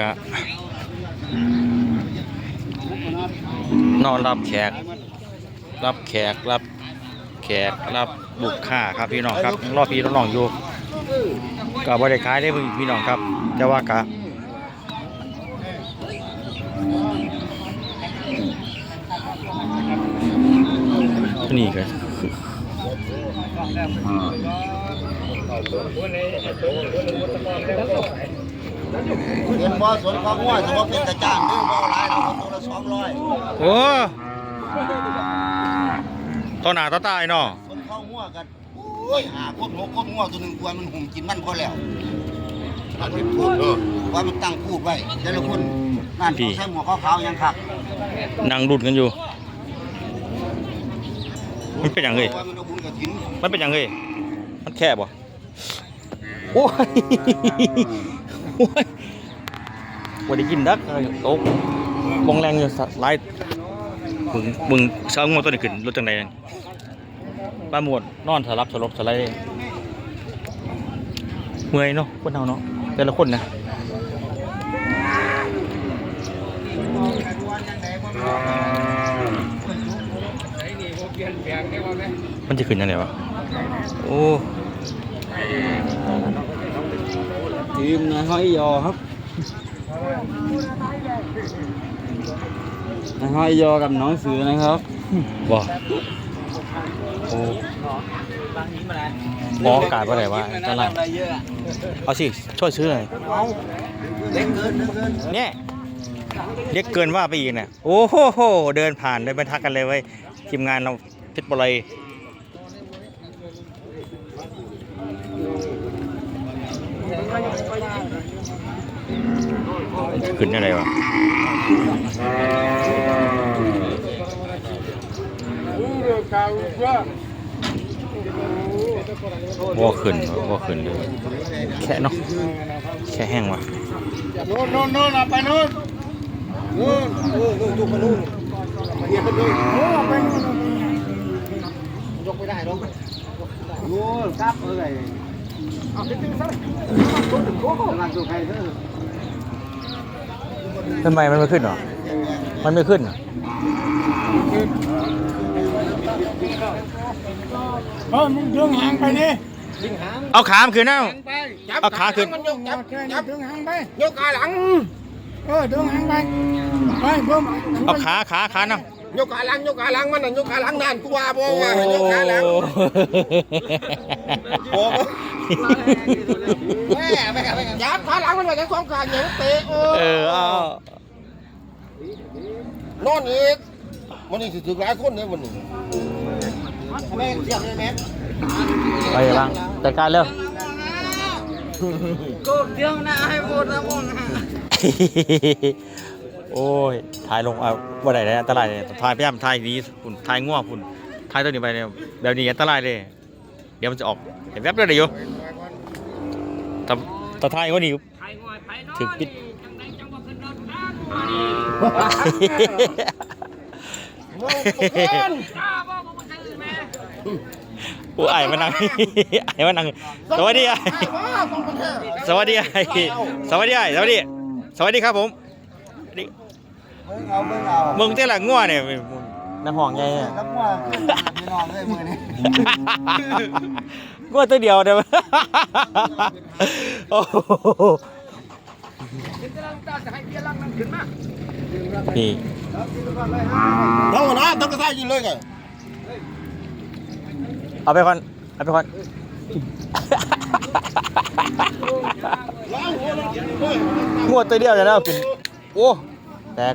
กะนอนรับแขก รับแขกรับแขกรับลูกค้าครับพี่น้องครับรอบพี่น้องอยู่ก็บ่ได้ขายได้พี่น้องครับ แต่ว่ากะนี่ก็คือ เห็นบ่สวนข้าวง่วจะว่าเป็นกระจ้างเด้อบ่หลายเราตัวละสองร้อยโอ้ต่อหน้าต่อตายเนาะสวนข้าวง่วกันโอ้ยหาคนหัวคนง่วตัวหนึงกวนมันหุ่มกินมันพอแล้วอันนี้พูดเออว่ามันตั้งพูดไว้แต่ละคนนั่นเขาใช้หมวกขาวๆยังคักนั่งดุดกันอยู่มันเป็นอย่างไรว่ามันเอาบุญกระถินมันเป็นอย่างไรมันแคบบ่โอ้ย โอ้ยบ่ได้กินดักโต๊ะบงแรงอยู่สไลด์มึงมึงเช้างวตัวนี้ขึ้นรถจังไดนั่นป้าหมวดนอนสลับสลบสไลด์เมื่อยเนาะคนเฮาเนาะแต่ละคนนะมันจะขึ้นยังไงวะ โอ้ ทีมนายห้อยยอครับนายห้อยยอกับน้องเสือนะครับบ่โอ้ออกอากาศว่าไรวะตลาดเอาสิ ช่วยซื้อหน่อยเล็กเกินเล็กเกินเนี่ยเรียกเกินว่าไปอีกเนี่ยโอ้โหเดินผ่านเลยไปทักกันเลยเว้ยทีมงานเราเพชรบุรี ขึ้นอะไรวะบ่ขึ้นบ่ขึ้นเลยแค่เนาะแค่แห้งวะโน่นโน่นโน่นเอาไปโน่นโน่นเออโน่นยกไปโน่นเหยียบไปเลยโน่นเอาไปโน่นยกไม่ได้หรอกโน่นครับเอ้ย ทำไมมันไม่ขึ้นหรอ มันไม่ขึ้นเหรอเออมึงดึงหางไปนี่เอาขามขึ้นนะจับเอาขาขึ้นมันยกจับแค่จันี้บดึงหางไปยกขาหลัง เออดึงหางไป ไปเพิ่มเอาขาขาขานะยกขาหลังยกขาหลังมันน่ะยกขาหลังนั่นกูว่าบ่ว่าให้ยกขาหลังบ่ แม่ไปกันไปกันจับขาหลังมันไว้ทั้งสองข้างย่างเตะเอเออเอานอนอีกมันนี่สิถึงหลายคนเนี่ยวันนี้แม่เสียบเลยแม่ไปบ้างจัดการเร็วก็เดี๋ยวนะให้หมดนะมึงโอ้ยถ่ายลงเอาบ่ได้เลยอันตรายเลยถ่ายพยายามถ่ายนี้คุณถ่ายง่วงคุณถ่ายตัวนี้ไปเนี่ยแบบนี้อันตรายเลย เดี๋ยวมันจะออกเห็นแวบเลยเดี๋ยวอยู่แต่แต่ถ่ายว่านี่ถึงปิดโอ้ไอ้มานั่งไอ้มานั่งสวัสดีไอ้สวัสดีไอ้สวัสดีไอ้สวัสดีสวัสดีครับผมนี่เอาเบิ่งเอามึงเจ้าหลังง่วเนี่ย น้ำห้องไงเนี่ยน้ำว่าขึ้นพี่น้องเลยมือนี้ง่วตัวเดียวเดี๋ยวโอ้โหนี่ต้องนะต้องกระซ่ายินเลยไงเอาไปก่อนเอาไปก่อนงวดตัวเดียวจะได้เอาเป็นโอ้แตก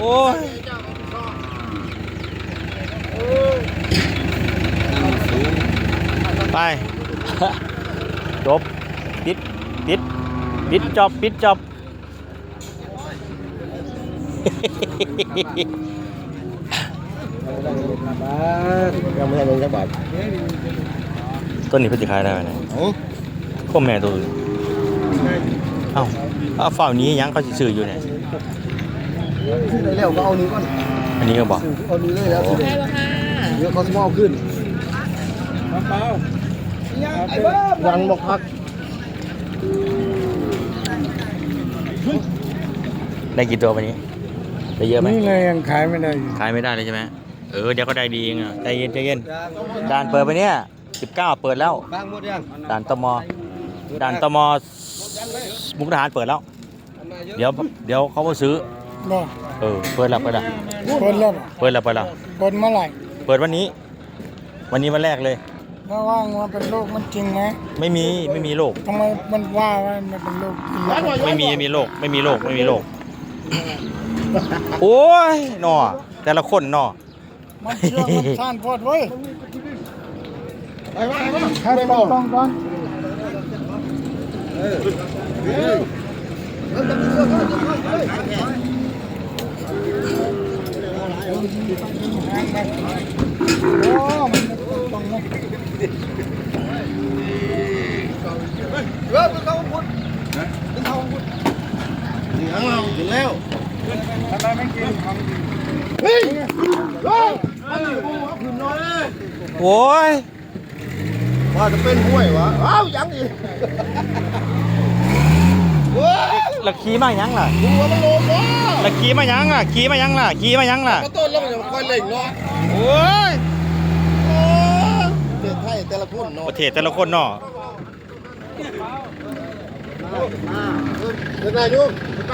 โอ้ยไป จบปิด ปิดจอบ ปิดจอบ ยังไม่ได้ลงจักบาทต้นนี้เพิ่นสิขายได้ไหมโอ้พ่อแม่ตัวอื่นเอ้าเอาฝ่านี้ยังเขาสิซื้ออยู่เนี่ย ซื้อได้แล้วก็เอานี้ก่อนอันนี้ก็บอกซื้อเอานี้เลยแล้วซื้อเดี๋ยวเขาสมอขึ้นยังบอกพักได้กี่ตัววันนี้ได้เยอะไหมนี่เลยยังขายไม่ได้อยู่ขายไม่ได้เลยใช่ไหมเออเดี๋ยวก็ได้ดีเองอะใจเย็นใจเย็นด่านเปิดไปเนี่ย19เปิดแล้วบางหมดยังด่านตมด่านตมมุกทหารเปิดแล้ว เดี๋ยวเดี๋ยวเขามาซื้อ บ่เออเปิดแล้วเปิดแล้วคนแล้วบ่เปิดแล้วเปิดแล้วคนเมื่อไหร่เปิดวันนี้ วันนี้วันแรกเลยเพราะว่ามันเป็นโรคมันจริงไหมไม่มีไม่มีโรคทำไมมันว่าว่ามันเป็นโรคกินแล้วมันไม่มีไม่มีโรคไม่มีโรคไม่มีโรคโอ้ยหนอแต่ละคนหนอมันเชื่องมันซ่านโพดเว้ยไปมาไปมาให้ต้องต้องก่อนเออเออเออจะมีเสื้อก็จะเฮ้ย โอ้มันต้องนะ เออเป็นเขาพุทธเป็นเขาพุทธ นี่ของเราถึงแล้วทำไมไม่กินของเฮ้ยเฮ้ยมันอยู่บนหัวขึ้นน้อยโอ้ยว่าจะเป็นห้วยวะอ้าวยังอีกเว้ยและขี่มายังล่ะหัวมันโลมวะและขี่มายังล่ะขี่มายังล่ะขี่มายังล่ะก็ต้นแล้วมันจะค่อยเล่งเนาะโอ้ยโอ้ยเด็กไทยแต่ละคนเนาะประเทศแต่ละคนเนาะ เด็กนายดูไป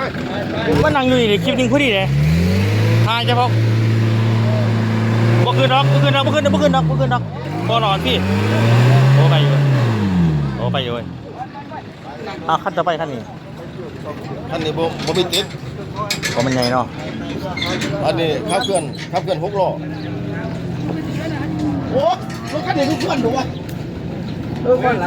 ว่านั่งอยู่นี่คลิปนึงพอดีเลยทายจะพกบ่คืนดอกบ่คืนดอกบ่คืนดอกบ่คืนดอกบ่คืนดอกพอนอนพี่โอ้ไปอยู่โอ้ไปอยู่อะขั้นต่อไปขั้นนี้อันนี้บ่บ่มีติดก็มันใหญ่เนาะอันนี้ขับเคลื่อนขับเคลื่อนหกล้อโอ้รถคันนี้ทุกเคลื่อนดูวะเออคนไหน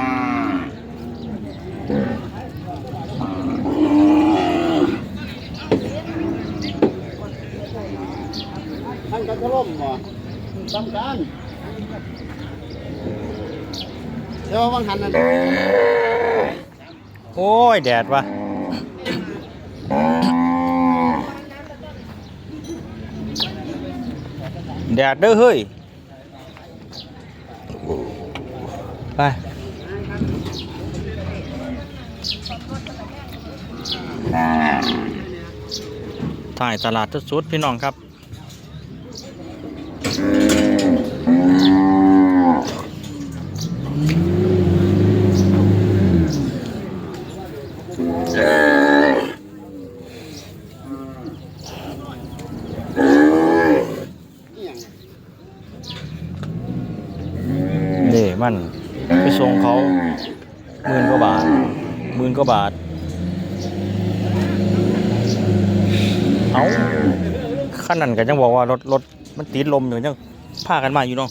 กขอเสียตัวน่ะท่านก็จะล่มบ่ทำการเดี๋ยววังหันนั่นโอ้ย แดดว่ะแดดเด้อเฮ้ย ไป ถ่ายตลาดสุดๆพี่น้องครับ นี่มันไปส่งเขาหมื่นกว่าบาทหมื่นกว่าบาท เอาขั้นนั้นก็ยังบอกว่ารถรถ มันติดลมอยู่ยังพากันมาอยู่เนาะ